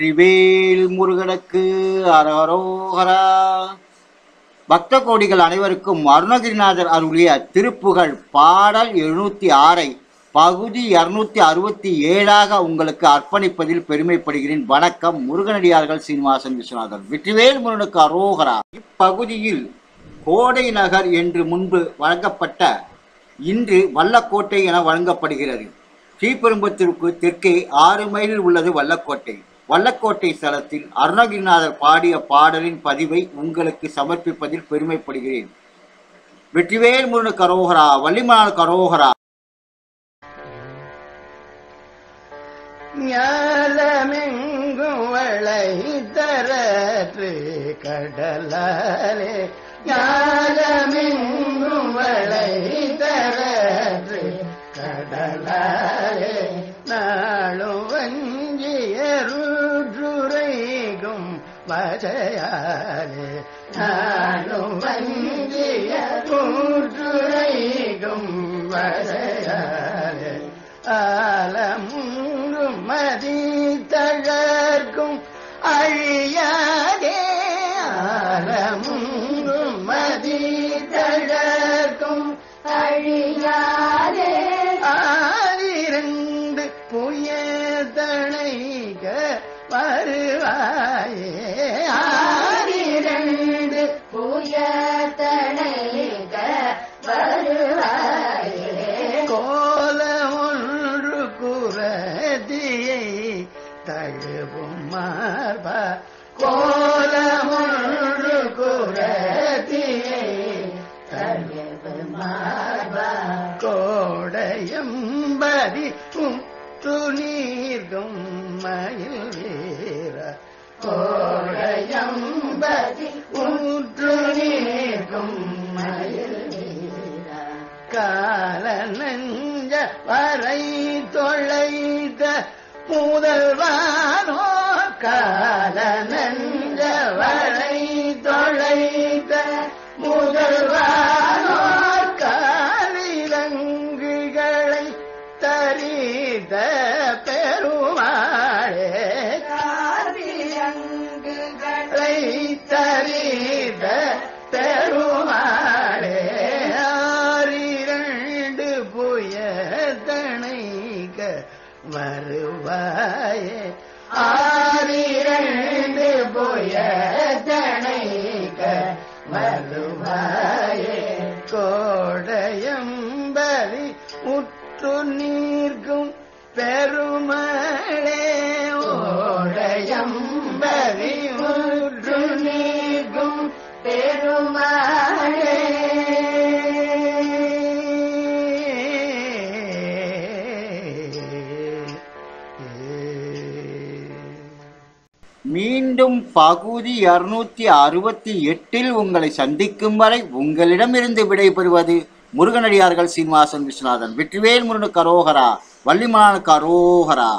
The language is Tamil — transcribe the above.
வெற்றிவேல் முருகனுக்கு அரகரோகரா பக்த கோடிகள் அனைவருக்கும் அருணகிரிநாதர் அருளிய திருப்புகழ் பாடல் எழுநூத்தி ஆறை பகுதி இருநூத்தி அறுபத்தி ஏழாக உங்களுக்கு அர்ப்பணிப்பதில் பெருமைப்படுகிறேன். வணக்கம் முருகனடியார்கள் சீனிவாசன் விஸ்வநாதன் வெற்றிவேல் முருகனுக்கு அரோகரா. இப்பகுதியில் கோடை நகர் என்று முன்பு வழங்கப்பட்ட இன்று வல்லக்கோட்டை என வழங்கப்படுகிறது. ஸ்ரீபெரும்புத்தூருக்கு தெற்கே ஆறு மைலில் உள்ளது வல்லக்கோட்டை. வல்லக்கோட்டை ஸ்தலத்தில் அருணகிரிநாதர் பாடிய பாடலின் பதிவை உங்களுக்கு சமர்ப்பிப்பதில் பெருமைப்படுகிறேன். வெற்றிவேல் முருகனு கரோகரா வள்ளிமலால் கரோகரா. ஞாலமெங்கும் வளை தரற்று கடலாலே. ஞாலமெங்கும் வஞ்சியருற்றுரைகும் வஜயாலே நாளும் வஞ்சியருற்றுரைகும் வஜயாலே ஆலமுங்கும் மதி தகர்க்கும் அழியா தழுவும் மார்பா கோலமுழு குரதி தழுவும் மார்பா கோடையம்பதி துணீர்கும் மயில் வீர கோடையம்பதி உற்று நீர்கும் மயில் வீர கால நஞ்ச வரை தொலைத முதல்வானோ கால நஞ்ச வரை முதல்வானோ காலிலங்குகளை தரித பெருமாளே காலிலங்குகளை தரி வருவாயே ஆறிரண்டு புயதனைக மருவாயே கோடையம்பதி உற்று நீர்க்கும் பெருமளே ஓடையம்பதி உற்று நீர்க்கும் பெருமா மீண்டும் பகுதி இருநூத்தி அறுபத்தி எட்டில் உங்களை சந்திக்கும் வரை உங்களிடமிருந்து விடைபெறுவது முருகனடியார்கள் சீனிவாசன் விஸ்வநாதன். வெற்றிவேல் முருகனுக்கு அரோகரா. வள்ளிமலானுக்கு அரோகரா.